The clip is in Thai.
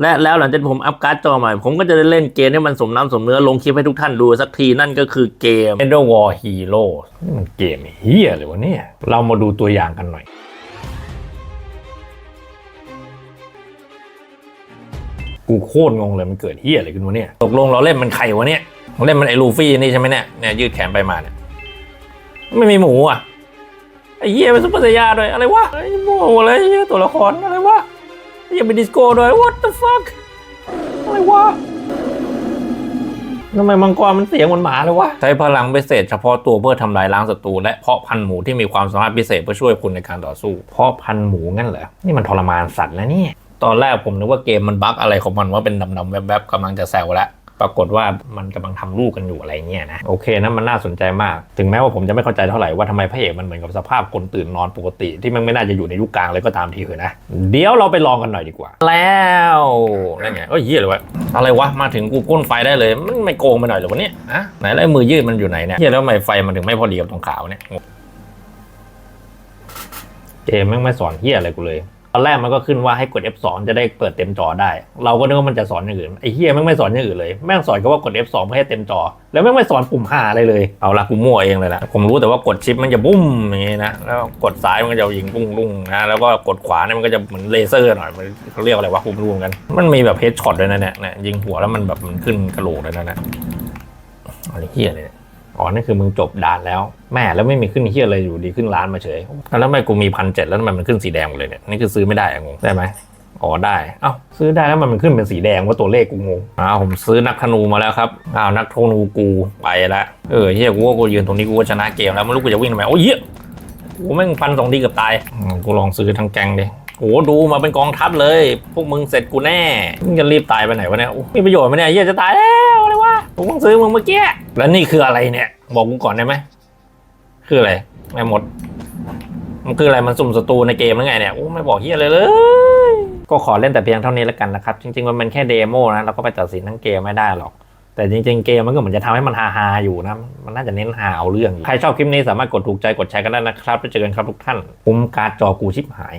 และแล้วหลังจากผมอัพการ์ดจอใหม่ ผมก็จะได้เล่นเกมที่มันสมน้ำสมเนื้อลงคลิปให้ทุกท่านดูสักทีนั่นก็คือเกม e n d e r War Hero นี่มันเกมเฮียเลยวะเนี่ย เรามาดูตัวอย่างกันหน่อย กูโคตรงงเลยมันเกิดเฮียอะไรขึ้นวะเนี่ย ตกลงเราเล่นมันใครวะเนี่ยเราเล่นมันไอ้ลูฟี่นี่ใช่ไหมเนี่ยเนี่ยยืดแขนไปมาเนี่ยไม่มีหมูอะไอ้เฮียเป็นซุปเปอร์ไซยาด้วยอะไรวะไอ้โม่หมดเลยไอ้เหี้ยตัวละคร ยังเป็นดิสโก้ด้วย what the fuck อะไรวะทำไมมังกรมันเสียงเหมือนหมาเลยวะ ใช้พลังพิเศษเฉพาะตัวเพื่อทำลายล้างศัตรูและเพาะพันธุ์หมูที่มีความสามารถพิเศษเพื่อช่วยคุณในการต่อสู้ เพาะพันธุ์หมูงั้นเหรอ นี่มันทรมานสัตว์แล้วเนี่ย ตอนแรกผมนึกว่าเกมมันบั๊กอะไรของมันว่าเป็นดำๆแวบๆกำลังจะแซวแล้ว ปรากฏว่ามันกำลังทำลูกกันอยู่อะไรเงี้ยนะโอเคนะมันน่าสนใจมาก ถึงแม้ว่าผมจะไม่เข้าใจเท่าไหร่ว่าทำไมพระเอกมันเหมือนกับสภาพคนตื่นนอนปกติ ที่มันไม่น่าจะอยู่ในยุคกลางเลยก็ตามทีเถอะนะ เดี๋ยวเราไปลองกันหน่อยดีกว่า แล้วนั่นไงเอ้ยเหี้ยเลยวะอะไรวะมาถึงกูพ่นไฟได้เลยมันไม่โกงไปหน่อยหรอวะเนี่ยอะไหนแล้วมือยืดมันอยู่ไหนเนี่ยเหี้ยแล้วทำไมไฟมันถึงไม่พอดีกับตรงขาวเนี่ยเกมแม่งไม่สอนเหี้ยอะไรกูเลย ตอนแรกมันก็ขึ้นว่าให้กด F2 จะได้เปิดเต็มจอได้ เราก็นึกว่ามันจะสอนอย่างอื่นไอ้เฮียแม่งไม่สอนอย่างอื่นเลยแม่งสอนก็ว่ากด F2 เพื่อให้เต็มจอ แล้วแม่งไม่สอนปุ่มหาอะไรเลยเอาละกูมั่วเองเลยนะผมรู้แต่ว่ากดชิปมันจะบุ้มอย่างงี้นะแล้วกดซ้ายมันก็จะยิงปุ้งปุ้งนะแล้วก็กดขวาเนี่ยมันก็จะเหมือนเลเซอร์หน่อยมันเขาเรียกอะไรวะผมไม่รู้เหมือนกันมันมีแบบเฮดช็อตด้วยนะเนี่ยยิงหัวแล้วมันแบบมันขึ้นกระโหลกเลยนะเนี่ยอะไรเฮียเลย อ๋อนั่นคือมึงจบด่านแล้วแม่แล้วไม่มีขึ้นเฮียอะไรอยู่ดีขึ้นร้านมาเฉยแล้วทำไมกูมีพันเจ็ดแล้วทำไมมันขึ้นสีแดงหมดเลยเนี่ยนี่คือซื้อไม่ได้อะงงได้ไหมอ๋อได้ เอ้าซื้อได้แล้วมันมันขึ้นเป็นสีแดงว่าตัวเลขกูงงอ้าวผมซื้อนักธนูมาแล้วครับอ้าวนักธนูกูไปละเออเฮียกูว่ากูยืนตรงนี้กูก็ชนะเกมแล้วไม่รู้กูจะวิ่งทำไมโอ้ยเหี้ยกูแม่งฟันสองทีเกับตายกูลองซื้อทั้งแกงดิโอ้ดูมาเป็นกองทัพเลย พวกมึงเสร็จกูแน่มึงจะรีบตายไปไหนวะเนี่ยมีประโยชน์ไหมเนี่ยเฮียจะตายแล้ว กูเพิ่งซื้อมึงเมื่อกี้ แล้วนี่คืออะไรเนี่ย บอกกูก่อนได้ไหม คืออะไร ไม่หมด มันคืออะไร มันสุ่มศัตรูในเกมหรือไงเนี่ย โอ้ไม่บอกเฮียเลยเลย ก็ขอเล่นแต่เพียงเท่านี้แล้วกันนะครับ จริง ๆ มันเป็นแค่เดโมนะ เราก็ไปตัดสินทั้งเกมไม่ได้หรอก แต่จริง ๆ เกมมันก็เหมือนจะทำให้มันฮาๆอยู่นะ มันน่าจะเน้นฮาเอาเรื่อง ใครชอบคลิปนี้สามารถกดถูกใจ กดแชร์กันได้นะครับ แล้วเจอกันครับทุกท่านคุ้มการ์ดจอกูชิบหาย